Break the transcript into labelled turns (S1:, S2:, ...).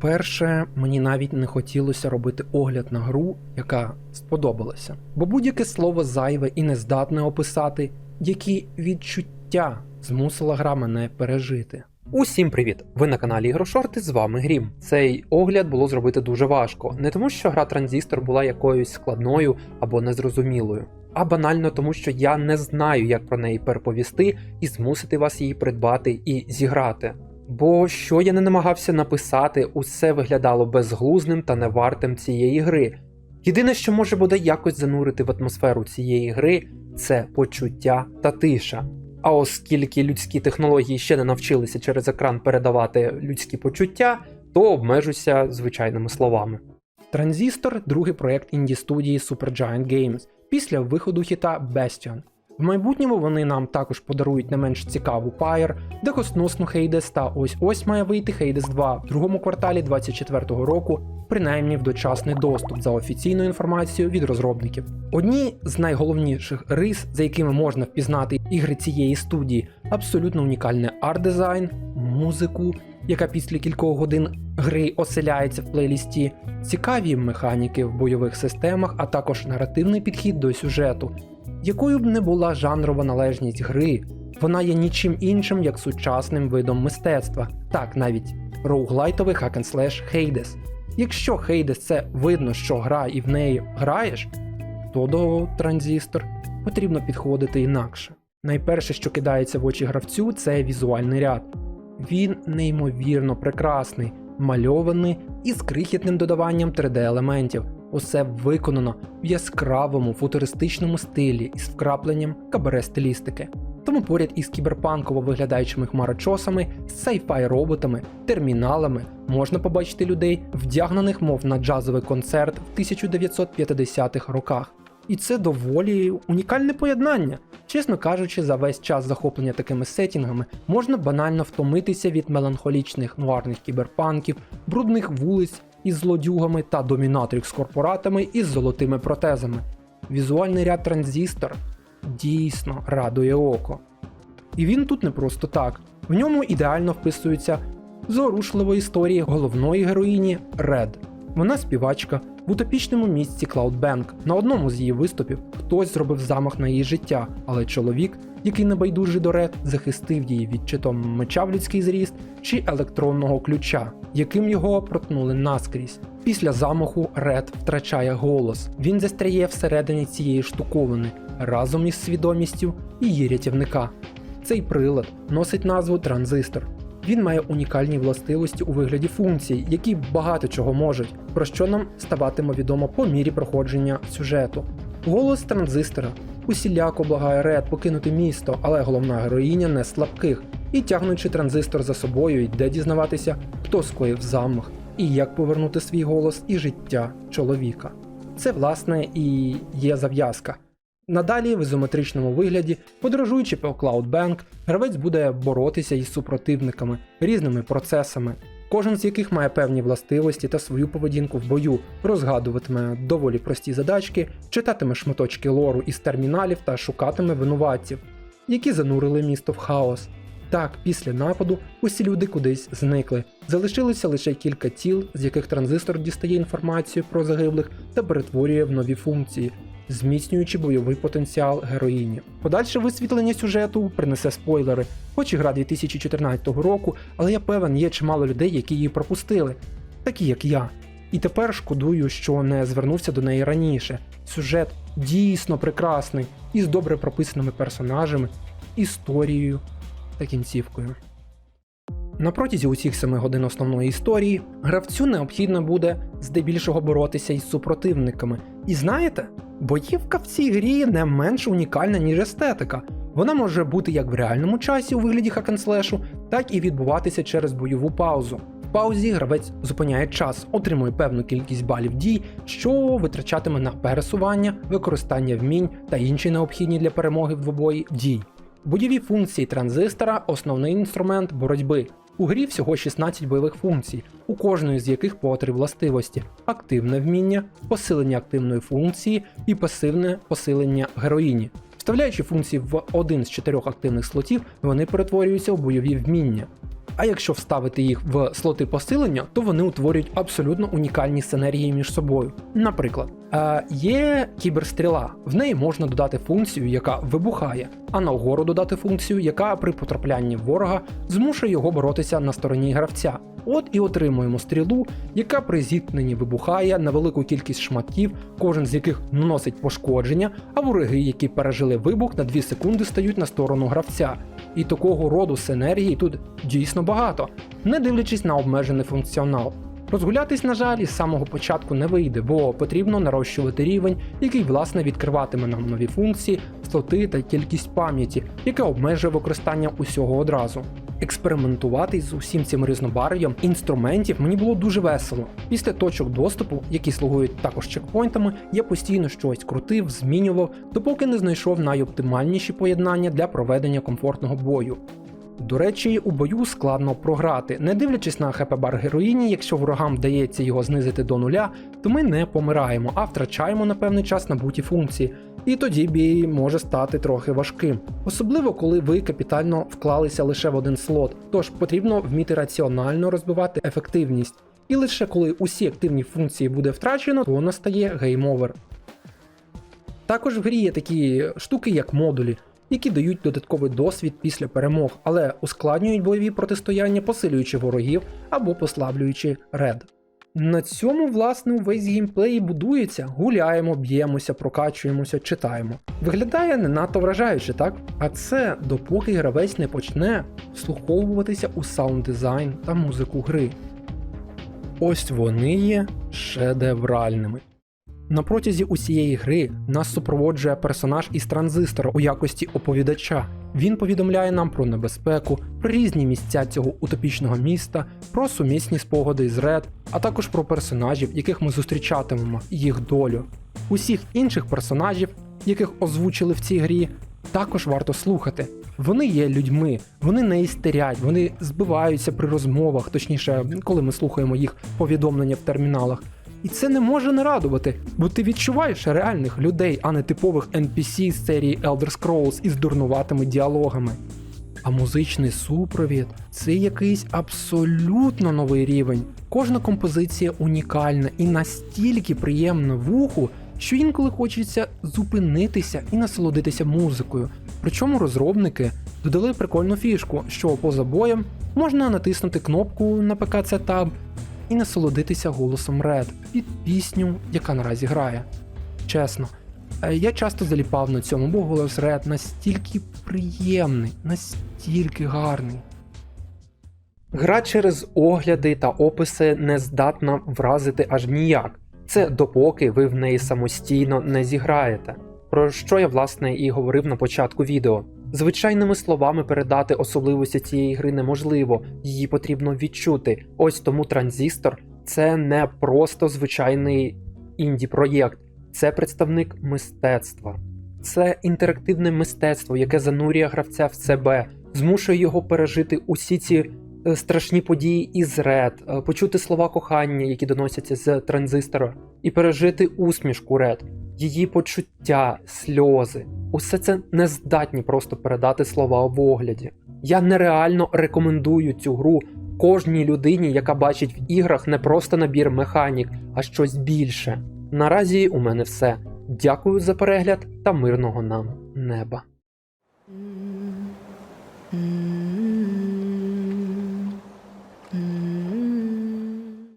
S1: По-перше, мені навіть не хотілося робити огляд на гру, яка сподобалася. Бо будь-яке слово зайве і не здатне описати, які відчуття змусила гра мене пережити. Усім привіт! Ви на каналі Ігрошорти, з вами Грім. Цей огляд було зробити дуже важко, не тому, що гра Транзистор була якоюсь складною або незрозумілою, а банально тому, що я не знаю, як про неї переповісти і змусити вас її придбати і зіграти. Бо що я не намагався написати, усе виглядало безглузним та невартим цієї гри. Єдине, що може буде якось занурити в атмосферу цієї гри, це почуття та тиша. А оскільки людські технології ще не навчилися через екран передавати людські почуття, то обмежуся звичайними словами. Транзистор другий проект інді студії Supergiant Games після виходу хіта Bastion. В майбутньому вони нам також подарують не менш цікаву Pyre, дехосносну Hades та ось ось має вийти Hades 2 в другому кварталі 2024 року, принаймні в дочасний доступ за офіційною інформацією від розробників. Одні з найголовніших рис, за якими можна впізнати ігри цієї студії, абсолютно унікальний арт-дизайн, музику, яка після кількох годин гри оселяється в плейлісті, цікаві механіки в бойових системах, а також наративний підхід до сюжету. Якою б не була жанрова належність гри, вона є нічим іншим, як сучасним видом мистецтва, так навіть роуглайтовий hack-and-slash Якщо Hades це видно, що гра і в неї граєш, то до транзистор потрібно підходити інакше. Найперше, що кидається в очі гравцю, це візуальний ряд. Він неймовірно прекрасний, мальований і з крихітним додаванням 3D-елементів. Усе виконано в яскравому футуристичному стилі із вкрапленням кабаре стилістики. Тому поряд із кіберпанково виглядаючими хмарочосами, сайфай роботами, терміналами можна побачити людей, вдягнених мов на джазовий концерт в 1950-х роках. І це доволі унікальне поєднання. Чесно кажучи, за весь час захоплення такими сетінгами можна банально втомитися від меланхолічних нуарних кіберпанків, брудних вулиць із злодюгами та домінатрикс корпоратами із золотими протезами. Візуальний ряд транзістор дійсно радує око. І він тут не просто так. В ньому ідеально вписується зорушлива історія головної героїні Ред. Вона співачка в утопічному місці Cloudbank. На одному з її виступів хтось зробив замах на її життя, але чоловік, який небайдужий до Ред, захистив її від чи то меча в людський зріст чи електронного ключа, яким його проткнули наскрізь. Після замаху Ред втрачає голос. Він застряє всередині цієї штуковини разом із свідомістю її рятівника. Цей прилад носить назву транзистор. Він має унікальні властивості у вигляді функцій, які багато чого можуть, про що нам ставатиме відомо по мірі проходження сюжету. Голос транзистора усіляко благає Ред покинути місто, але головна героїня не слабких, і тягнучи транзистор за собою, йде дізнаватися, хто скоїв замах, і як повернути свій голос і життя чоловіка. Це, власне, і є зав'язка. Надалі в ізометричному вигляді, подорожуючи по Cloudbank, гравець буде боротися із супротивниками, різними процесами, кожен з яких має певні властивості та свою поведінку в бою, розгадуватиме доволі прості задачки, читатиме шматочки лору із терміналів та шукатиме винуватців, які занурили місто в хаос. Так, після нападу усі люди кудись зникли. Залишилося лише кілька тіл, з яких транзистор дістає інформацію про загиблих та перетворює в нові функції, зміцнюючи бойовий потенціал героїні. Подальше висвітлення сюжету принесе спойлери, хоч і гра 2014 року, але я певен, є чимало людей, які її пропустили, такі як я. І тепер шкодую, що не звернувся до неї раніше. Сюжет дійсно прекрасний, із добре прописаними персонажами, історією та кінцівкою. На протязі усіх 7 годин основної історії гравцю необхідно буде здебільшого боротися із супротивниками. І знаєте, боївка в цій грі не менш унікальна, ніж естетика. Вона може бути як в реальному часі у вигляді хакенслешу, так і відбуватися через бойову паузу. В паузі гравець зупиняє час, отримує певну кількість балів дій, що витрачатиме на пересування, використання вмінь та інші необхідні для перемоги в двобої дій. Бойові функції транзистора основний інструмент боротьби. У грі всього 16 бойових функцій, у кожної з яких по три властивості: активне вміння, посилення активної функції і пасивне посилення героїні. Вставляючи функції в один з чотирьох активних слотів, вони перетворюються у бойові вміння. А якщо вставити їх в слоти посилення, то вони утворюють абсолютно унікальні синергії між собою. Наприклад, є кіберстріла, в неї можна додати функцію, яка вибухає, а на вгору додати функцію, яка при потраплянні ворога змушує його боротися на стороні гравця. От і отримуємо стрілу, яка при зіткненні вибухає на велику кількість шматків, кожен з яких наносить пошкодження, а вороги, які пережили вибух, на 2 секунди стають на сторону гравця. І такого роду синергії тут дійсно багато, не дивлячись на обмежений функціонал. Розгулятись, на жаль, із самого початку не вийде, бо потрібно нарощувати рівень, який власне відкриватиме нам нові функції, слоти та кількість пам'яті, яке обмежує використання усього одразу. Експериментувати з усім цим різнобарв'ям інструментів мені було дуже весело. Після точок доступу, які слугують також чекпоінтами, я постійно щось крутив, змінював, допоки не знайшов найоптимальніші поєднання для проведення комфортного бою. До речі, у бою складно програти, не дивлячись на хп-бар героїні, якщо ворогам вдається його знизити до нуля, то ми не помираємо, а втрачаємо на певний час набуті функції. І тоді бій може стати трохи важким, особливо коли ви капітально вклалися лише в один слот, тож потрібно вміти раціонально розбивати ефективність. І лише коли усі активні функції буде втрачено, то настає гейм-овер. Також в грі є такі штуки, як модулі, які дають додатковий досвід після перемог, але ускладнюють бойові протистояння, посилюючи ворогів або послаблюючи ред. На цьому, власне, увесь геймплей будується. Гуляємо, б'ємося, прокачуємося, читаємо. Виглядає не надто вражаюче, так? А це допоки гравець не почне вслуховуватися у саунд дизайн та музику гри. Ось вони є шедевральними. На протязі усієї гри нас супроводжує персонаж із транзистора у якості оповідача. Він повідомляє нам про небезпеку, про різні місця цього утопічного міста, про сумісні спогади з Ред, а також про персонажів, яких ми зустрічатимемо, їх долю. Усіх інших персонажів, яких озвучили в цій грі, також варто слухати. Вони є людьми, вони не істерять, вони збиваються при розмовах, точніше, коли ми слухаємо їх повідомлення в терміналах. І це не може не радувати, бо ти відчуваєш реальних людей, а не типових NPC з серії Elder Scrolls із дурнуватими діалогами. А музичний супровід це якийсь абсолютно новий рівень. Кожна композиція унікальна і настільки приємна вуху, що інколи хочеться зупинитися і насолодитися музикою. Причому розробники додали прикольну фішку, що поза боєм можна натиснути кнопку на ПК Tab і насолодитися голосом Red під пісню, яка наразі грає. Чесно, е, я часто заліпав на цьому, бо голос Red настільки приємний, настільки гарний. Гра через огляди та описи не здатна вразити аж ніяк. Це допоки ви в неї самостійно не зіграєте. Про що я власне і говорив на початку відео. Звичайними словами передати особливості цієї гри неможливо, її потрібно відчути. Ось тому транзистор це не просто звичайний інді-проєкт, це представник мистецтва. Це інтерактивне мистецтво, яке занурює гравця в себе, змушує його пережити усі ці е, страшні події із Ред, е, почути слова кохання, які доносяться з транзистора, і пережити усмішку Ред, її почуття, сльози. Усе це не здатні просто передати слова в огляді. Я нереально рекомендую цю гру кожній людині, яка бачить в іграх не просто набір механік, а щось більше. Наразі у мене все. Дякую за перегляд та мирного нам неба.